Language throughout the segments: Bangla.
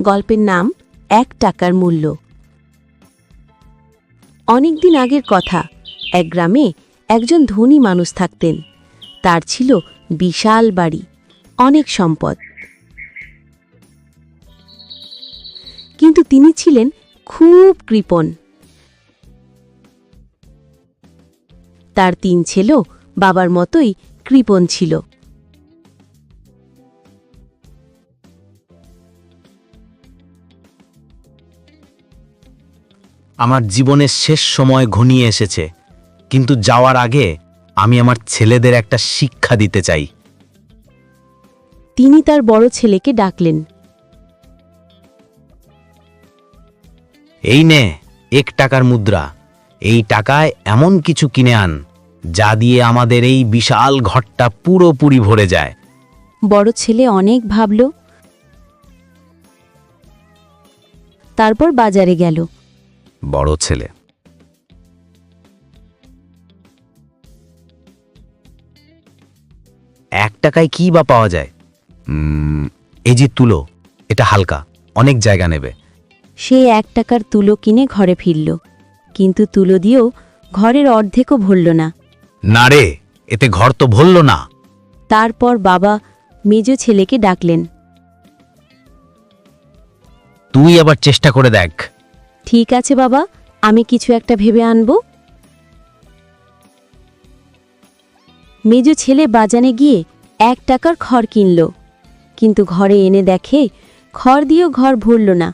গল্পের নাম এক টাকার মূল্য। অনেকদিন আগের কথা, এক গ্রামে একজন ধনী মানুষ থাকতেন। তার ছিল বিশাল বাড়ি, অনেক সম্পদ। কিন্তু তিনি ছিলেন খুব কৃপণ। তার তিন ছেলেও বাবার মতোই কৃপণ ছিল। আমার জীবনের শেষ সময় ঘনিয়ে এসেছে কিন্তু যাওয়ার আগে আমি আমার ছেলেদের একটা শিক্ষা দিতে চাই। তিনি তার বড় ছেলেকে ডাকলেন। এই নে এক টাকার মুদ্রা। এই টাকায় এমন কিছু কিনে আন যা দিয়ে আমাদের এই বিশাল ঘরটা পুরোপুরি ভরে যায়। বড় ছেলে অনেক ভাবল। তারপর বাজারে গেল। বড় ছেলে। এক টাকায় কি বা পাওয়া যায়? এই যে তুলো এটা হালকা অনেক জায়গা নেবে। সে এক টাকার তুলো কিনে ঘরে ফিরল কিন্তু তুলো দিয়েও ঘরের অর্ধেকও ভরল না। না রে এতে ঘর তো ভরল না। তারপর বাবা মেজ ছেলেকে ডাকলেন। তুই আবার চেষ্টা করে দেখ। ঠিক আছে বাবা আমি কিছু একটা ভেবে আনব। মেজ ছেলে বাজানে গিয়ে এক টাকার খড় কিনল কিন্তু ঘরে এনে দেখে খড় দিয়েও ঘর ভরল না।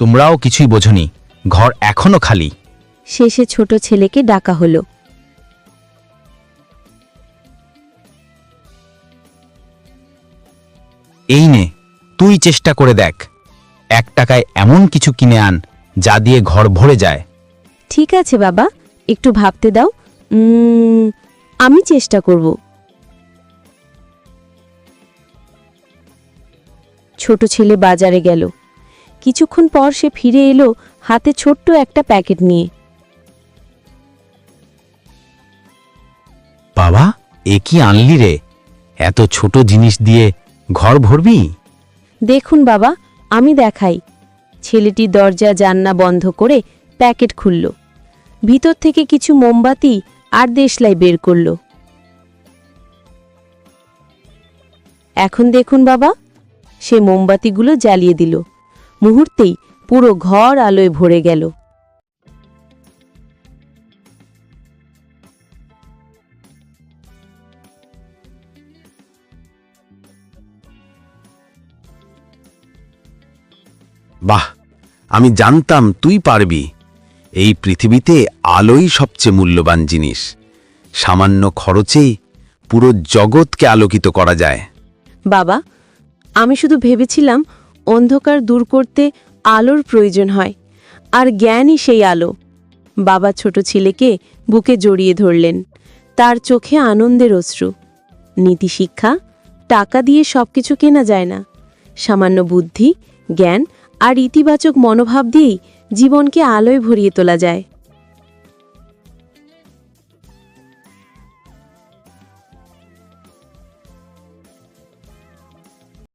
তোমরাও কিছুই বোঝনি ঘর এখনও খালি। শেষে ছোট ছেলেকে ডাকা হলো। এই নে তুই চেষ্টা করে দেখ। এক টাকায় এমন কিছু কিনে আন যা দিয়ে ঘর ভরে যায়। ঠিক আছে বাবা একটু ভাবতে দাও। আমি চেষ্টা করব। ছোট ছেলে বাজারে গেল। কিছুক্ষণ পর সে ফিরে এলো হাতে ছোট্ট একটা প্যাকেট নিয়ে। বাবা এ কি আনলি রে? এত ছোট জিনিস দিয়ে ঘর ভরবি? দেখুন বাবা, আমি দেখাই। ছেলেটি দরজা জান্না বন্ধ করে প্যাকেট খুলল। ভিতর থেকে কিছু মোমবাতি আর দেশলাই বের করল। এখন দেখুন বাবা, সে মোমবাতিগুলো জ্বালিয়ে দিল। মুহূর্তেই পুরো ঘর আলোয় ভরে গেল। বাহ, আমি জানতাম তুই পারবি। এই পৃথিবীতে আলোই সবচেয়ে মূল্যবান জিনিস। সামান্য খরচেই পুরো জগৎকে আলোকিত করা যায়। বাবা, আমি শুধু ভেবেছিলাম অন্ধকার দূর করতে আলোর প্রয়োজন হয়, আর জ্ঞানই সেই আলো। বাবা ছোট ছেলেকে বুকে জড়িয়ে ধরলেন। তার চোখে আনন্দের অশ্রু। নীতিশিক্ষা টাকা দিয়ে সবকিছু কেনা যায় না। সামান্য বুদ্ধি, জ্ঞান আর ইতিবাচক মনোভাব দিয়েই জীবনকে আলোয় ভরিয়ে তোলা যায়।